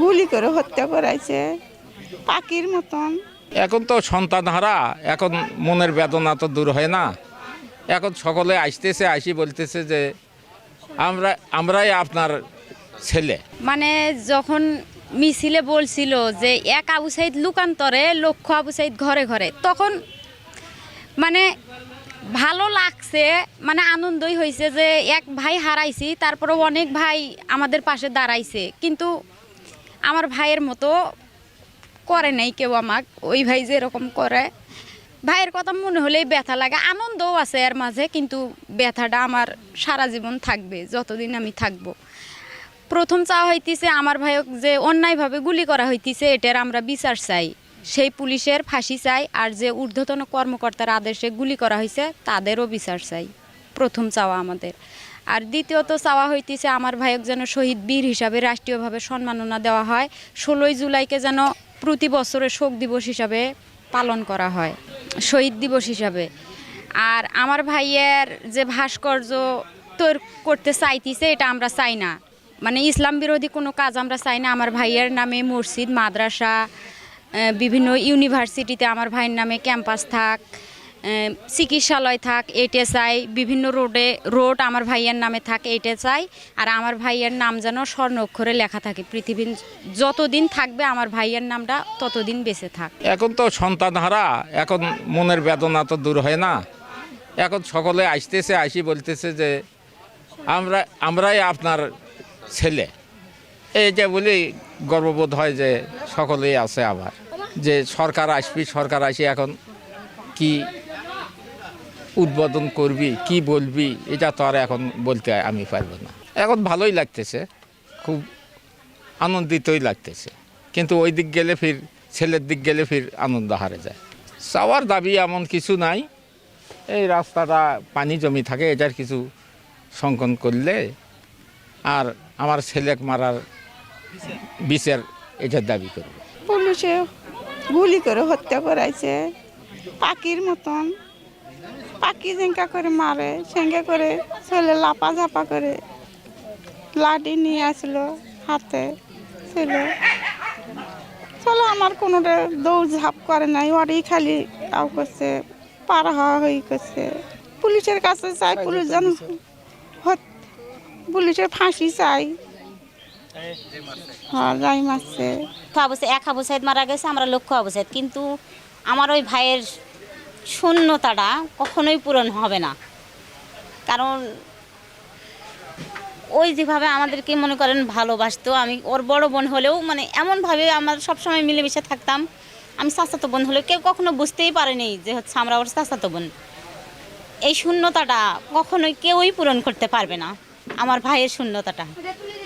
গুলি করে হত্যা করাইছে পাখির মতন। এখন তো সন্তান হারা এখন মনের বেদনা তো দূর হয় না। এখন সকলে আসতেছে আসি বলতেছে যে আমরা আমরাই আপনার ছেলে। মানে যখন মিছিলে বলছিল যে এক আবু সাইদ লুকান্তরে লক্ষ আবু সাইদ ঘরে ঘরে। তখন মানে ভালো লাগছে মানে আনন্দই হয়েছে যে এক ভাই হারাইছি তারপরে অনেক ভাই আমাদের পাশে দাঁড়াইছে। কিন্তু আমার ভাইয়ের মতো করে নাই কেউ আমাক, ওই ভাই যেরকম করে। ভাইয়ের কথা মনে হলেই ব্যথা লাগে, আনন্দও আছে এর মাঝে, কিন্তু ব্যথাটা আমার সারা জীবন থাকবে, যতদিন আমি থাকব। প্রথম চাওয়া হইতেছে আমার ভাইক যে অন্যায়ভাবে গুলি করা হইতেছে, এটার আমরা বিচার চাই। সেই পুলিশের ফাঁসি চাই, আর যে ঊর্ধ্বতন কর্মকর্তার আদেশে গুলি করা হয়েছে তাদেরও বিচার চাই। প্রথম চাওয়া আমাদের। আর দ্বিতীয়ত চাওয়া হইতেছে আমার ভাইক যেন শহীদ বীর হিসাবে রাষ্ট্রীয়ভাবে সম্মাননা দেওয়া হয়। ষোলোই জুলাইকে যেন প্রতি বছরের শোক দিবস হিসাবে পালন করা হয়, শহীদ দিবস হিসাবে। আর আমার ভাইয়ের যে ভাস্কর্য তৈরি করতে চাইতেছে এটা আমরা চাই না। মানে ইসলাম বিরোধী কোনো কাজ আমরা চাই না। আমার ভাইয়ের নামে মসজিদ, মাদ্রাসা বিভিন্ন ইউনিভার্সিটিতে আমার ভাইয়ের নামে ক্যাম্পাস থাক। চিকিৎসালয় থাক এটা চাই বিভিন্ন রোডে, রোড আমার ভাইয়ের নামে থাক এটা চাই আর আমার ভাইয়ের নাম যেন স্বর্ণ অক্ষরে লেখা থাকে। পৃথিবীর যতদিন থাকবে আমার ভাইয়ের নামটা ততদিন বেঁচে থাক। এখন তো সন্তান হারা এখন মনের বেদনা তো দূর হয় না। এখন সকলে আসতেছে, আসি বলতেছে যে, আমরা, আমরাই আপনার ছেলে। এই যে বলি গর্ববোধ হয় যে সকলেই আছে আবার, যে সরকার আসবি, সরকার আসি এখন কি উদ্বোধন করবি, কি বলবি, এটা তো আর এখন বলতে আমি পারব না। এখন ভালোই লাগতেছে, খুব আনন্দিতই লাগতেছে। কিন্তু ওই দিক গেলে ফির, ছেলের দিক গেলে ফির আনন্দ হারে যায়। চাওয়ার দাবি এমন কিছু নাই, এই রাস্তাটা পানি জমি থাকে, এটার কিছু সংকন করলে আর আমার ছেলেক মারার বিচার এটার দাবি করবে। পুলিশে গুলি করে হত্যা করাইছে, পাখির মতন। পাখি জেঙ্কা করে মারে সেঙ্গা করে ছেলে লাপা ঝাপা করে লাডি নিয়ে আসলো হাতে ছেলে। চলো আমার কোনোটা দৌড় ঝাঁপ করে নাই ওরই খালি আও করছে পার হওয়া হয়ে করছে। পুলিশের কাছে চাই পুলিশ যেন পুলিশের। ফাঁসি চাই। হ্যাঁ যাই মারছে। আবু এক আবু সাইদ মারা গেছে আমরা লক্ষ্য আবু সাইদ কিন্তু আমার ওই ভাইয়ের শূন্যতাটা কখনোই পূরণ হবে না। কারণ ওই যেভাবে আমাদেরকে মনে করেন ভালোবাসতো, আমি ওর বড় বোন হলেও মানে এমনভাবে আমরা সবসময় মিলেমিশে থাকতাম। আমি চাচাতো বোন হলেও কেউ কখনো বুঝতেই পারেনি যে হচ্ছে আমরা ওর চাচাতো বোন। এই শূন্যতাটা কখনোই কেউই পূরণ করতে পারবে না, আমার ভাইয়ের শূন্যতাটা।